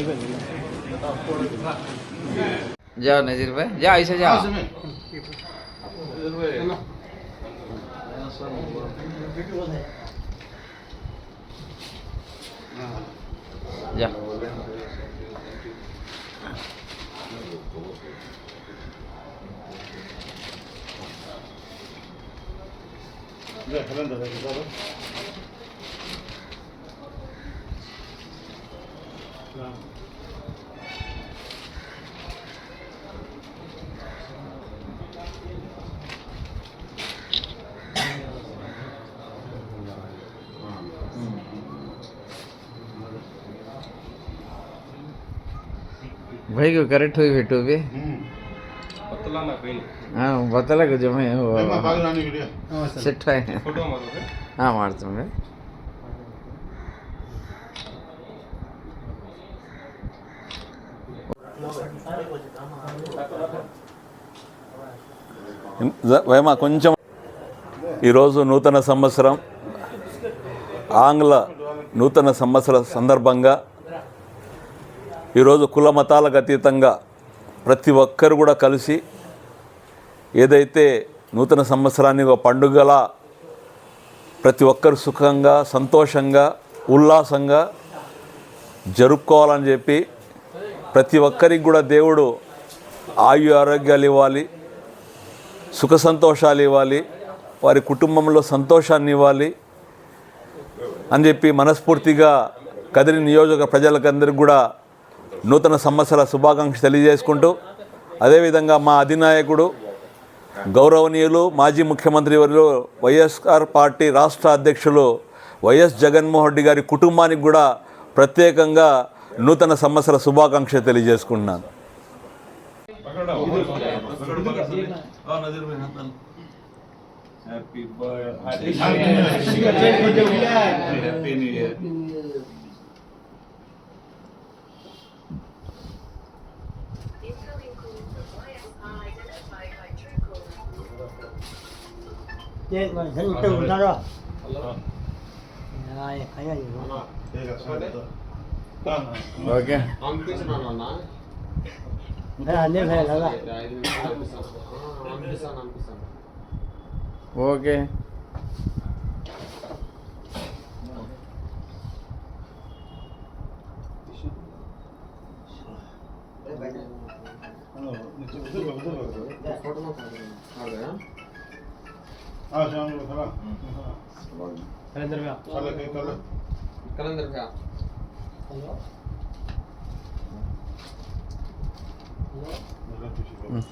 भाई जाओ ऐसे जाओ जाओ भाई को करेक्ट ભાઈ કરેક્ટ હોય બેઠું બે ಹಾಂ ಬತ್ತಲಾಗ ಜಮ ಸೆಟ್ ಹಾಂ ಮಾಡ್ತೇವೆ కొంచెం ఈరోజు నూతన సంవత్సరం ఆంగ్ల నూతన సంవత్సర సందర్భంగా ఈరోజు కుల మతాలకు అతీతంగా ప్రతి ఒక్కరు కూడా కలిసి ఏదైతే నూతన సంవత్సరాన్ని ఒక పండుగలా ప్రతి ఒక్కరు సుఖంగా సంతోషంగా ఉల్లాసంగా జరుపుకోవాలని చెప్పి ప్రతి ఒక్కరికి కూడా దేవుడు ఆయు ఆరోగ్యాలు ఇవ్వాలి సుఖ సంతోషాలు ఇవ్వాలి వారి కుటుంబంలో సంతోషాన్ని ఇవ్వాలి అని చెప్పి మనస్ఫూర్తిగా కదిరి నియోజక ప్రజలకందరికీ కూడా నూతన సంవత్సర శుభాకాంక్ష తెలియజేసుకుంటూ అదేవిధంగా మా అధినాయకుడు గౌరవనీయులు మాజీ ముఖ్యమంత్రి వర్యులు వైఎస్ఆర్ పార్టీ రాష్ట్ర అధ్యక్షులు వైఎస్ జగన్మోహన్ రెడ్డి గారి కుటుంబానికి కూడా ప్రత్యేకంగా నూతన సంవత్సర శుభాకాంక్ష తెలియజేసుకుంటున్నాను. Happy happy new year chết mà dân từ ra rồi. Rồi thấy gì không rồi kia thế là như ok हाँ शाम को खड़ा कैलेंडर में कल कल कैलेंडर पे हेलो हेलो